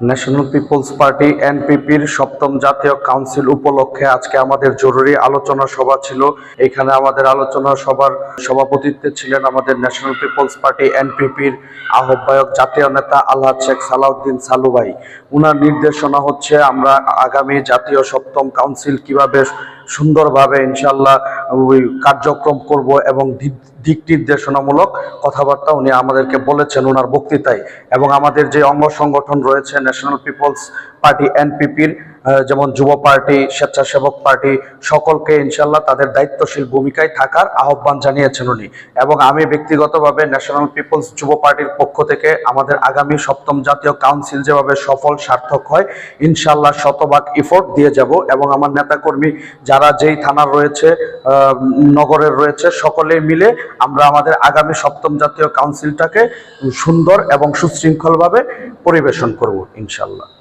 National people's party এনপিপির সপ্তম জাতীয় council উপলক্ষে আজকে আমাদের জরুরি আলোচনা সভা ছিল। এখানে আমাদের আলোচনা সভার সভাপতিত্বে ছিলেন আমাদের ন্যাশনাল পিপলস পার্টি এনপিপির আহ্বায়ক জাতীয় নেতা আল্লাহ শেখ সালাউদ্দিন সালুভাই উনার নির্দেশনা হচ্ছে আমরা আগামী জাতীয় সপ্তম কাউন্সিল কীভাবে সুন্দরভাবে ইনশাল্লাহ ওই কার্যক্রম করব এবং দিক- নির্দেশনামূলক কথাবার্তা উনি আমাদেরকে বলেছেন ওনার বক্তৃতায়। এবং আমাদের যে অঙ্গ সংগঠন রয়েছে ন্যাশনাল পিপলস পার্টি এনপিপির যেমন যুব পার্টি, স্বেচ্ছাসেবক পার্টি, সকলকে ইনশাল্লাহ তাদের দায়িত্বশীল ভূমিকায় থাকার আহ্বান জানিয়েছেন উনি। এবং আমি ব্যক্তিগতভাবে ন্যাশনাল পিপলস যুব পার্টির পক্ষ থেকে আমাদের আগামী সপ্তম জাতীয় কাউন্সিল যেভাবে সফল, সার্থক হয় ইনশাল্লাহ শতভাগ ইফোর্ট দিয়ে যাব এবং আমার নেতাকর্মী যারা যেই থানার রয়েছে নগরের রয়েছে, সকলে মিলে আমরা আমাদের আগামী সপ্তম জাতীয় কাউন্সিলটাকে সুন্দর এবং সুশৃঙ্খলভাবে পরিবেশন করব ইনশাল্লাহ